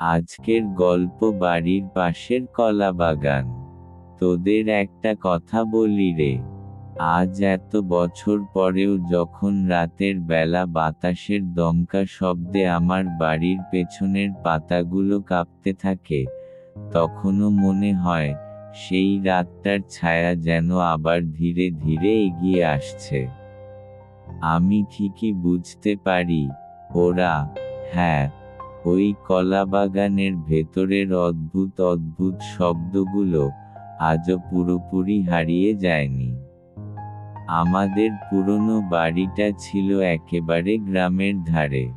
আজকের গল্প বাড়ির পাশের কলা বাগান। তোদের একটা কথা বলি রে। আজ এত বছর পরেও যখন রাতের বেলা বাতাসের দমকা শব্দে আমার বাড়ির পেছনের পাতাগুলো কাঁপতে থাকে, তখনও মনে হয় সেই রাতটার ছায়া যেন আবার ধীরে ধীরে এগিয়ে আসছে। আমি ঠিকই বুঝতে পারি, ওরা হ্যাঁ ওই কলাবাগানের ভেতরের অদ্ভুত অদ্ভুত শব্দগুলো আজও পুরোপুরি হারিয়ে যায়নি। আমাদের পুরনো বাড়িটা ছিল একেবারে গ্রামের ধারে।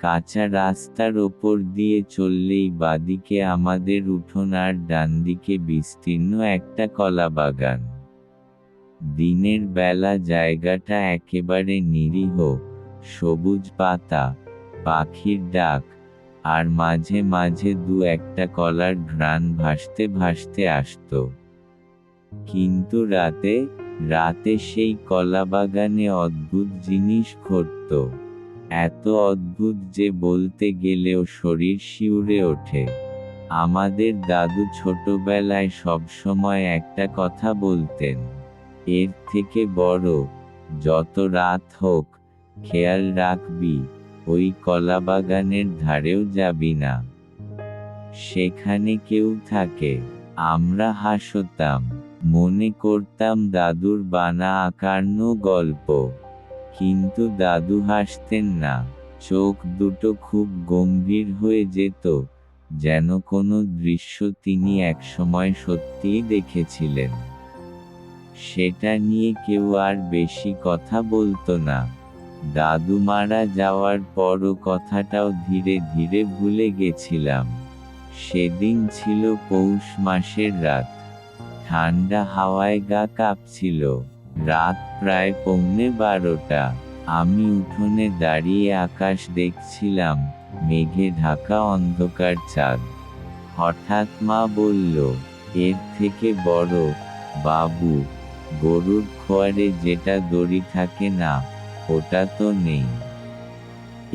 কাঁচা রাস্তার ওপর দিয়ে চললেই বাদিকে আমাদের উঠোন আর ডানদিকে বিস্তীর্ণ একটা কলাবাগান। দিনের বেলা জায়গাটা একেবারে নিরীহ, সবুজ পাতা, পাখির ডাক আর মাঝে মাঝে দু একটা কলার ঘ্রাণ ভাসতে ভাসতে আসত। কিন্তু রাতে রাতে সেই কলাবাগানে অদ্ভুত জিনিস ঘটত। এত অদ্ভুত যে বলতে গেলেও শরীর শিউরে ওঠে। আমাদের দাদু ছোটবেলায় সবসময় একটা কথা বলতেন, এর থেকে বড় যত রাত হোক, খেয়াল রাখবি। ওই কলাবাগানের ধারেও যাবি না। সেখানে কেউ থাকে, আমরা হাসতাম, মনে করতাম দাদুর বানা আকার্ণ গল্প। কিন্তু দাদু হাসতেন না, চোখ দুটো খুব গম্ভীর হয়ে যেত, যেন কোনো দৃশ্য তিনি একসময় সত্যিই দেখেছিলেন। সেটা নিয়ে কেউ আর বেশি কথা বলতো না। দাদু মারা যাওয়ার পরও কথাটাও ধীরে ধীরে ভুলে গেছিলাম। সেদিন ছিল পৌষ মাসের রাত। ঠান্ডা হাওয়ায় গা কাঁপছিল। রাত প্রায় পৌনে বারোটা। আমি উঠোনে দাঁড়িয়ে আকাশ দেখছিলাম, মেঘে ঢাকা অন্ধকার চাঁদ। হঠাৎ মা বলল, এর থেকে বড়, বাবু, গরুর খোয়ারে যেটা দড়ি থাকে না ওটা তো নেই।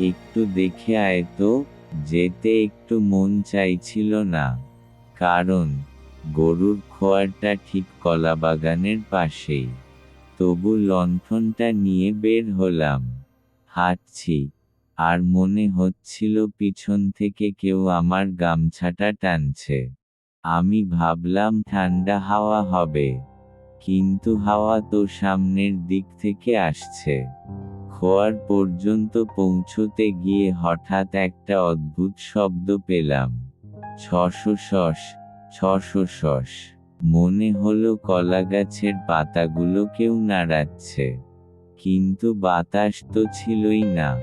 একটু দেখে আয় তো, যেতে একটু মন চাইছিল না। কারণ, গরুর খোয়ারটা ঠিক কলাবাগানের পাশেই। তবু লণ্ঠনটা নিয়ে বের হলাম। হাঁটছি, আর মনে হচ্ছিল পিছন থেকে কেউ আমার গামছাটা টানছে। আমি ভাবলাম, ঠান্ডা হাওয়া হবে। কিন্তু হাওয়া তো সামনের দিক থেকে আসছে। খোয়ার পর্যন্ত পৌঁছতে গিয়ে হঠাৎ একটা অদ্ভুত শব্দ পেলাম। ছশো শস ছশো শস মনে হলো কলা গাছের পাতাগুলো কেউ নাড়াচ্ছে। কিন্তু বাতাস তো ছিলই না।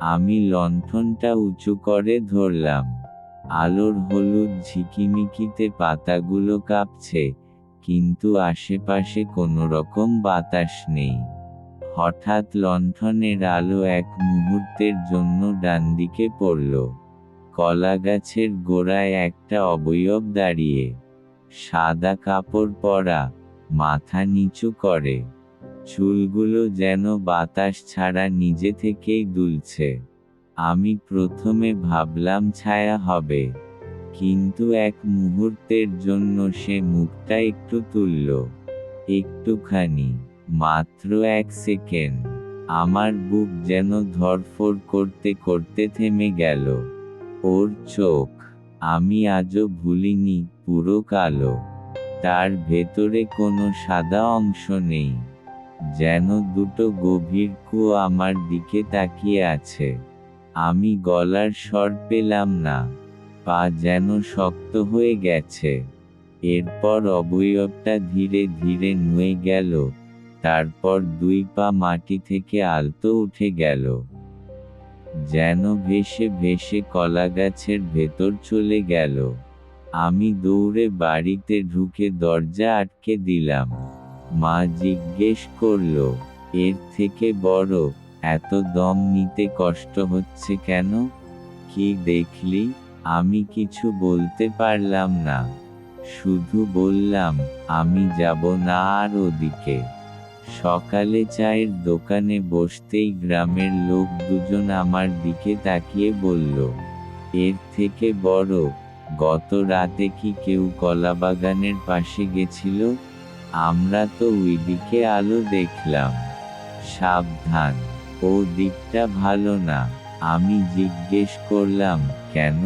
আমি লণ্ঠনটা উঁচু করে ধরলাম। আলোর হলুদ ঝিকিমিকিতে পাতাগুলো কাঁপছে। কিন্তু আশেপাশে কোনো রকম বাতাস নেই। হঠাৎ লণ্ঠনের আলো এক মুহূর্তের জন্য ডানদিকে পড়ল। কলা গাছের গোড়ায় একটা অবয়ব দাঁড়িয়ে। সাদা কাপড় পরা, মাথা নিচু করে। চুলগুলো যেন বাতাস ছাড়া নিজে থেকেই দুলছে। আমি প্রথমে ভাবলাম ছায়া হবে। কিন্তু এক মুহূর্তের জন্য সে মুখটা একটু তুলল। একটুখানি, মাত্র এক সেকেন্ড। আমার বুক যেন ধরফড় করতে করতে থেমে গেল। ওর চোখ, আমি আজও ভুলিনি, পুরো কালো। তার ভেতরে কোনো সাদা অংশ নেই। যেন দুটো গভীর কুয়ো আমার দিকে তাকিয়ে আছে। আমি গলার স্বর পেলাম না। পা যেন শক্ত হয়ে গেছে। এরপর অবয়বটা ধীরে ধীরে নুয়ে গেল। তারপর দুই পা মাটি থেকে আলতো উঠে গেল। যেন ভেসে ভেসে কলা গাছের ভেতর চলে গেল। আমি দৌড়ে বাড়িতে ঢুকে দরজা আটকে দিলাম। মা জিজ্ঞেস করল, এর থেকে বড় এত দম নিতে কষ্ট হচ্ছে কেন? কি দেখলি? আমি কিছু বলতে পারলাম না। শুধু বললাম, আমি যাব না আর ওদিকে। সকালে চায়ের দোকানে বসতেই গ্রামের লোক দুজন আমার দিকে তাকিয়ে বলল, এর থেকে বড়, গত রাতে কি কেউ কলাবাগানের পাশে গেছিল? আমরা তো ওইদিকে আলো দেখলাম। সাবধান, ও দিকটা ভালো না। আমি জিজ্ঞেস করলাম, কেন?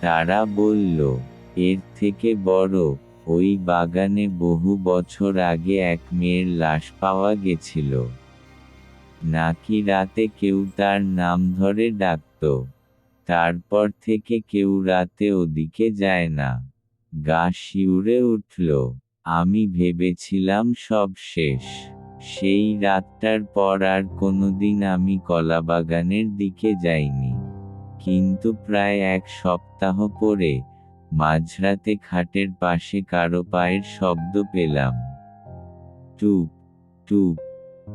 তারা বলল, এর থেকে বড়, ওই বাগানে বহু বছর আগে এক মেয়ের লাশ পাওয়া গেছিল। নাকি রাতে কেউ তার নাম ধরে ডাকত। তারপর থেকে কেউ রাতে ওদিকে যায় না গা শিউরে উঠল, আমি ভেবেছিলাম সব শেষ। সেই রাতটার পর আর কোনোদিন আমি কলাবাগানের দিকে যাইনি। কিন্তু প্রায় এক সপ্তাহ পরে মাঝরাতে খাটের পাশে কারও পায়ের শব্দ পেলাম। টুপ টুপ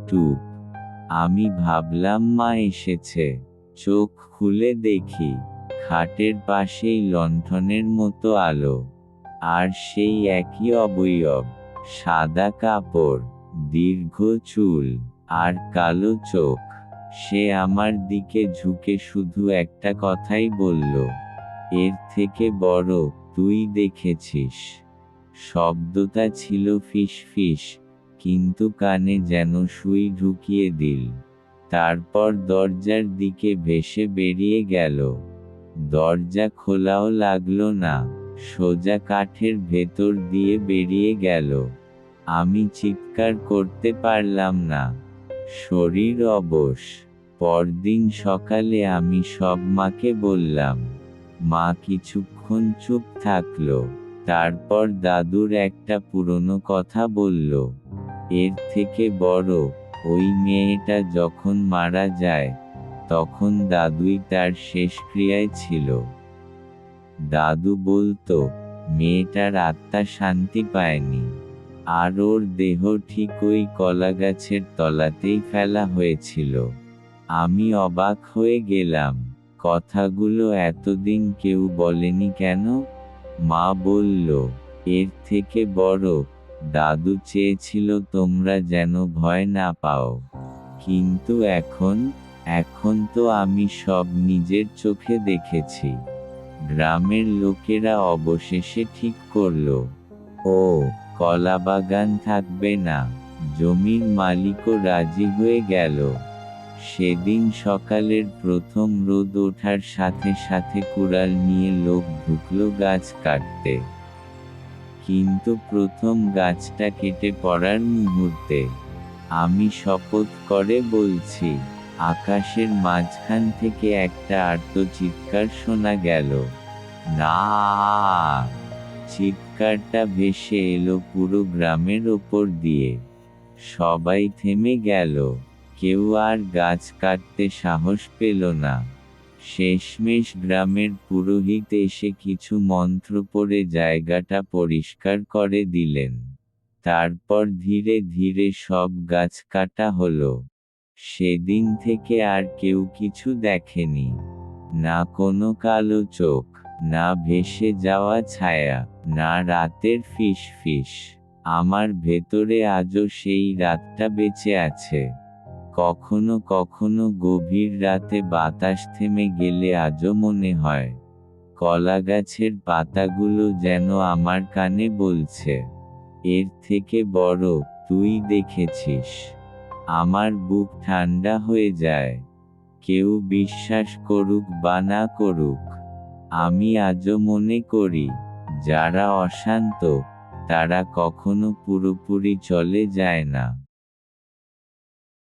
টুপ। আমি ভাবলাম, মা এসেছে। চোখ খুলে দেখি, খাটের পাশেই লণ্ঠনের মতো আলো। আর সেই একই অবয়ব, সাদা কাপড়, দীর্ঘ চুল আর কালো চোখ। সে আমার দিকে ঝুঁকে শুধু একটা কথাই বলল, এর থেকে বড় তুই দেখেছিস। শব্দটা ছিল ফিস ফিস, কিন্তু কানে যেন সুই ঢুকিয়ে দিল। তারপর দরজার দিকে ভেসে বেরিয়ে গেল। দরজা খোলাও লাগল না, সোজা কাঠের ভেতর দিয়ে বেরিয়ে গেল। আমি চিৎকার করতে পারলাম না। শরীর অবশ। পরদিন সকালে আমি সব মাকে বললাম, মা কিছুক্ষণ চুপ থাকল। তারপর দাদুর একটা পুরনো কথা বলল। এর থেকে বড়, ওই মেয়েটা যখন মারা যায়, তখন দাদুই তার শেষ ক্রিয়ায় ছিল। দাদু বলতো, মেয়েটার আত্মা শান্তি পায়নি। আর ওর দেহ ঠিক ওই কলাগাছের তলাতেই ফেলা হয়েছিল। আমি অবাক হয়ে গেলাম, কথাগুলো এতদিন কেউ বলেনি কেন? মা বলল, এর থেকে বড়, দাদু চেয়েছিল তোমরা যেন ভয় না পাও। কিন্তু এখন এখন তো আমি সব নিজের চোখে দেখেছি। গ্রামের লোকেরা অবশেষে ঠিক করল। ও কলাবাগান থাকবে না। জমির মালিকও রাজি হয়ে গেল। সেদিন সকালের প্রথম রোদ ওঠার সাথে সাথে কুড়াল নিয়ে লোক ঢুকলো গাছ কাটতে। কিন্তু প্রথম গাছটা কেটে পড়ার মুহূর্তে আমি শপথ করে বলছি, আকাশের মাঝখান থেকে একটা আর্ত চিৎকার শোনা গেল। না। চিৎকারটা ভেসে এলো পুরো গ্রামের ওপর দিয়ে। সবাই থেমে গেল। কেউ আর গাছ কাটতে সাহস পেল না। শেষমেশ গ্রামের পুরোহিত এসে কিছু মন্ত্র পড়ে জায়গাটা পরিষ্কার করে দিলেন। তারপর ধীরে ধীরে সব গাছ কাটা হলো। সেদিন থেকে আর কেউ কিছু দেখেনি। না কোনো কালো চোখ না ভেসে যাওয়া ছায়া, না রাতের ফিস ফিস। আমার ভেতরে আজও সেই রাতটা বেঁচে আছে। কখনো কখনো গভীর রাতে বাতাস থেমে গেলে আজও মনে হয় কলা গাছের পাতাগুলো যেন আমার কানে বলছে, এর থেকে বড় তুই দেখেছিস। আমার বুক ঠান্ডা হয়ে যায়। কেউ বিশ্বাস করুক বা না করুক আমি আজও মনে করি যারা অশান্ত তারা কখনো পুরোপুরি চলে যায় না।